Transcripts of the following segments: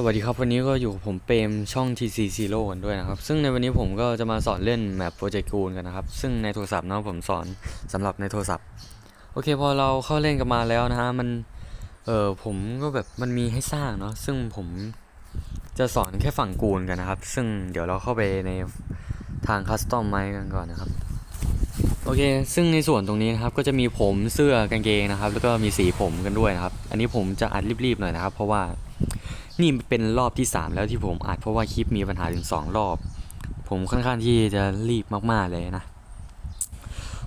สวัสดีครับ วันนี้ก็อยู่ผมเปรมช่อง TC Zero กันด้วยนะครับ ซึ่งในวันนี้ผมก็จะมาสอนเล่นแมปโปรเจกต์กูนกันนะครับ ซึ่งในโทรศัพท์เนาะผมสอนสำหรับในโทรศัพท์ โอเคพอเราเข้าเล่นกันมาแล้วนะฮะมันเออผมก็แบบมันมีให้สร้างเนาะซึ่งผมจะสอนแค่ฝั่งกูนกันนะครับ ซึ่งเดี๋ยวเราเข้าไปในทางคัสตอมไมกันก่อนนะครับโอเค ซึ่งในส่วนตรงนี้นะครับก็จะมีผมเสื้อกางเกงนะครับ แล้วก็มีสีผมกันด้วยนะครับ อันนี้ผมจะอัดรีบๆหน่อยนะครับ เพราะว่า นี่เป็นรอบที่ 3 แล้วที่ผมอัดเพราะว่าคลิปมีปัญหาถึง 2 รอบ ผมค่อนข้างที่จะรีบมากๆเลยนะ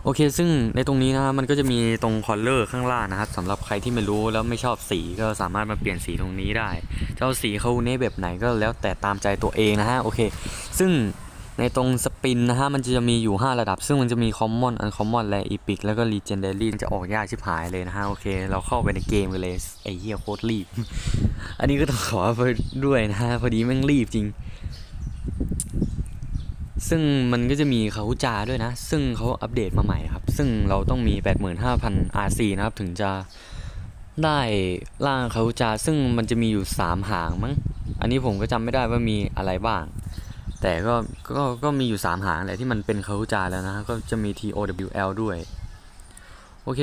โอเค ซึ่งในตรงนี้นะมันก็จะมีตรงคอลเลอร์ข้างล่างนะครับสำหรับใครที่ไม่รู้แล้วไม่ชอบสีก็สามารถมาเปลี่ยนสีตรงนี้ได้ เจ้าสีเขาเนแบบไหนก็แล้วแต่ตามใจตัวเองนะฮะ โอเค ซึ่ง ในตรงสปินนะฮะ มันจะมีอยู่ 5 ระดับ ซึ่งมันจะมีคอมมอนอันคอมมอนและอีพิกแล้วก็รีเจนเดอรี่จะออกยากชิบหายเลยนะฮะ โอเค เราเข้าไปในเกมกันเลย ไอ้เหี้ยโคตรรีบ อันนี้ก็ต้องขอไปด้วยนะฮะ พอดีแม่งรีบจริง ซึ่งมันก็จะมีเขาจาด้วยนะ ซึ่งเขาอัปเดตมาใหม่ครับ ซึ่งเราต้องมี 85,000 RC นะครับ ถึงจะได้ร่างเขาจา ซึ่งมันจะมีอยู่ 3 หางมั้ง อันนี้ผมก็จำไม่ได้ว่ามีอะไรบ้าง แต่ก็ก็ก็มีอยู่ 3 หางแหละที่มันเป็นเขาจาแล้วนะฮะก็จะมี TOWL ด้วย โอเค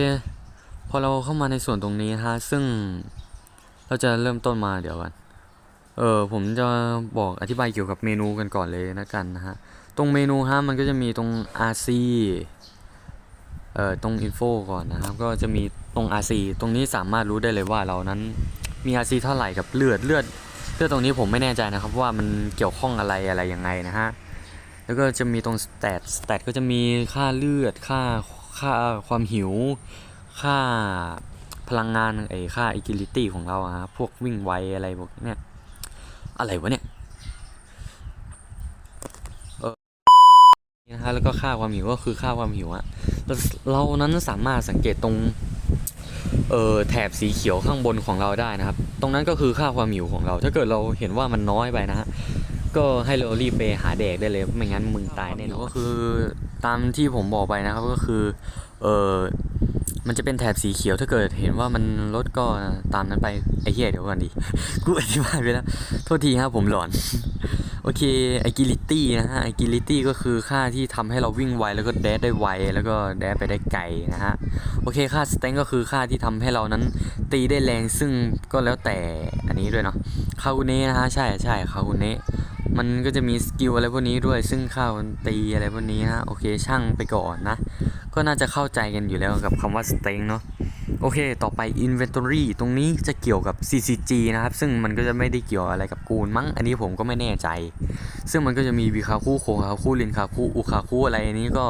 พอเราเข้ามาในส่วนตรงนี้ฮะซึ่งเราจะเริ่มต้นมาเดี๋ยวกันเออผมจะบอกอธิบายเกี่ยวกับเมนูกันก่อนเลยนะกันนะฮะ ตรงเมนูฮะมันก็จะมีตรง RC เอ่อตรง info ก่อนนะครับ ก็จะมีตรง RC ตรงนี้สามารถรู้ได้เลยว่าเรานั้นมี RC เท่าไหร่กับเลือดเลือด เลือดตรงนี้ผมไม่แน่ใจนะครับว่ามันเกี่ยวข้องอะไรอะไรยังไงนะฮะแล้วก็จะมีตรง stat stat ก็จะมีค่าเลือดค่าค่าความหิว ค่าพลังงานไอ้ค่า agility ของเราอะฮะพวกวิ่งไวอะไรพวกเนี้ยอะไรวะเนี่ยนะฮะแล้วก็ค่าความหิวก็คือค่าความหิวอะเราเรานั้นสามารถสังเกตตรง เออแถบสีเขียวข้างบนของเราได้นะครับ ตรงนั้นก็คือค่าความหิวของเรา ถ้าเกิดเราเห็นว่ามันน้อยไปนะฮะก็ให้เรารีบไปหาแดกได้เลยไม่งั้นมึงตายแน่นอนก็คือตามที่ผมบอกไปนะครับก็คือ เออมันจะเป็นแถบสีเขียวถ้าเกิดเห็นว่ามันลดก็ตามนั้นไปไอ้เหี้ยเดี๋ยวก่อนดิกูอธิบายไปแล้ว โทษทีครับผมหลอน โอเค agility นะฮะ agility ก็คือค่าที่ทำให้เราวิ่งไวแล้วก็แดดได้ไว แล้วก็แดดไปได้ไกลนะฮะ โอเคค่า strength ก็คือค่าที่ทำให้เรานั้นตีได้แรงซึ่งก็แล้วแต่อันนี้ด้วยเนาะคาอุเนะนะฮะใช่ใช่คาอุเนะมันก็จะมีสกิลอะไรพวกนี้ด้วยซึ่งค่าตีอะไรพวกนี้นะโอเคช่างไปก่อนนะ ก็น่าจะเข้าใจกันอยู่แล้วกับคำว่า strength เนาะโอเค ต่อไป inventory ตรงนี้จะเกี่ยวกับ CCG นะครับ ซึ่งมันก็จะไม่ได้เกี่ยวอะไรกับกูนมั้ง อันนี้ผมก็ไม่แน่ใจ ซึ่งมันก็จะมีวิคาคุโคคาคุรินคาคุอุคาคุอะไรอันนี้ก็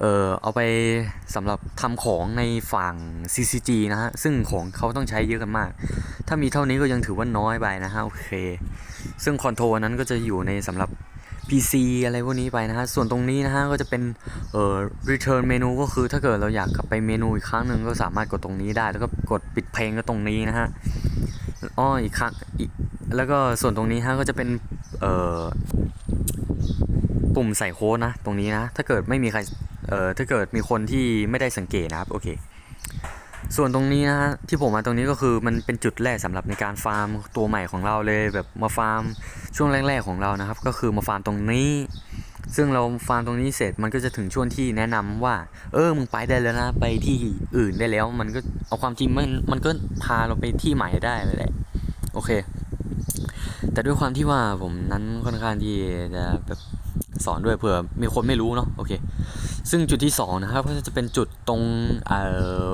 เออเอาไปสำหรับทำของในฝั่ง CCG นะฮะ ซึ่งของเขาต้องใช้เยอะกันมาก ถ้ามีเท่านี้ก็ยังถือว่าน้อยไปนะฮะ โอเค ซึ่งคอนโทรนั้นก็จะอยู่ในสำหรับ PC อะไรพวกนี้ไปนะฮะ ส่วนตรงนี้นะฮะก็จะเป็นเอ่อ return เมนูก็คือถ้าเกิดเราอยากกลับไปเมนูอีกครั้งหนึ่งก็สามารถกดตรงนี้ได้ แล้วก็กดปิดเพลงก็ตรงนี้นะฮะอ้ออีกครั้งอีกแล้วก็ส่วนตรงนี้ฮะก็จะเป็นเอ่อปุ่มใส่โค้ดนะ ตรงนี้นะ ถ้าเกิดไม่มีใครเอ่อถ้าเกิดมีคนที่ไม่ได้สังเกตนะครับ โอเค ส่วนตรงนี้นะฮะที่ผมมาตรงนี้ก็คือมันเป็นจุดแรกสำหรับในการฟาร์มตัวใหม่ของเราเลยแบบมาฟาร์มช่วงแรกๆของเรานะครับ ก็คือมาฟาร์มตรงนี้ ซึ่งเราฟาร์มตรงนี้เสร็จมันก็จะถึงช่วงที่แนะนำว่า เออมึงไปได้แล้วนะไปที่อื่นได้แล้ว มันก็เอาความจริงมันมันก็พาเราไปที่ใหม่ได้เลยแหละโอเค แต่ด้วยความที่ว่าผมนั้นค่อนข้างที่จะแบบสอนด้วยเผื่อมีคนไม่รู้เนาะโอเค ซึ่งจุดที่สองนะครับก็จะเป็นจุดตรงเอ่อ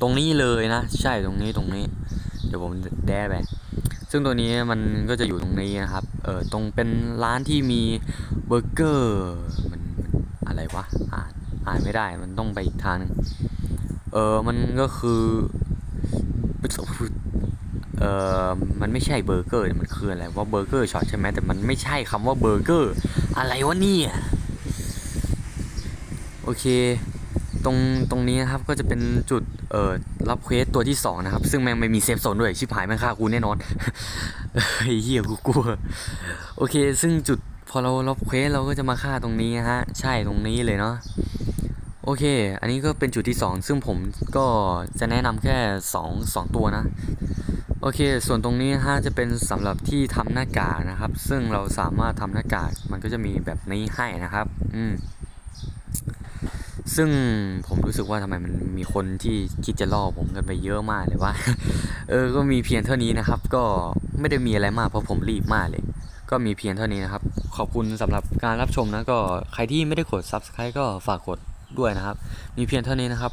ตรงนี้เลยนะ ใช่ตรงนี้ตรงนี้ เดี๋ยวผมแดะไปซึ่งตัวนี้มันก็จะอยู่ตรงนี้นะครับเออตรงเป็นร้านที่มีเบอร์เกอร์มันอะไรวะอ่านอ่านไม่ได้มันต้องไปอีกทางนึงเออมันก็คือเออมันไม่ใช่เบอร์เกอร์มันคืออะไรว่าเบอร์เกอร์ช็อตใช่ไหมแต่มันไม่ใช่คำว่าเบอร์เกอร์อะไรวะเนี่ย โอเค ตรงตรงนี้นะครับก็จะเป็นจุดเอ่อรับเควสตัวที่สองนะครับ ซึ่งแม่งไม่มีเซฟโซนด้วย ชิบหายแม่งฆ่ากูแน่นอนเฮียกูกลัว โอเค ซึ่งจุดพอเรารับเควสเราก็จะมาฆ่าตรงนี้ฮะ ใช่ตรงนี้เลยเนาะโอเค อันนี้ก็เป็นจุดที่สองซึ่งผมก็จะแนะนำแค่สองสองตัวนะ โอเค ส่วนตรงนี้ฮะจะเป็นสำหรับที่ทำหน้ากากนะครับ ซึ่งเราสามารถทำหน้ากากมันก็จะมีแบบนี้ให้นะครับ อืม ซึ่งผมรู้สึกว่าทำไมมันมีคนที่คิดจะล่อผมกันไปเยอะมากเลยว่า เออ ก็มีเพียงเท่านี้นะครับ ก็ไม่ได้มีอะไรมากเพราะผมรีบมากเลย ก็มีเพียงเท่านี้นะครับ ขอบคุณสำหรับการรับชมนะ ก็ใครที่ไม่ได้กด subscribe ก็ฝากกดด้วยนะครับ มีเพียงเท่านี้นะครับ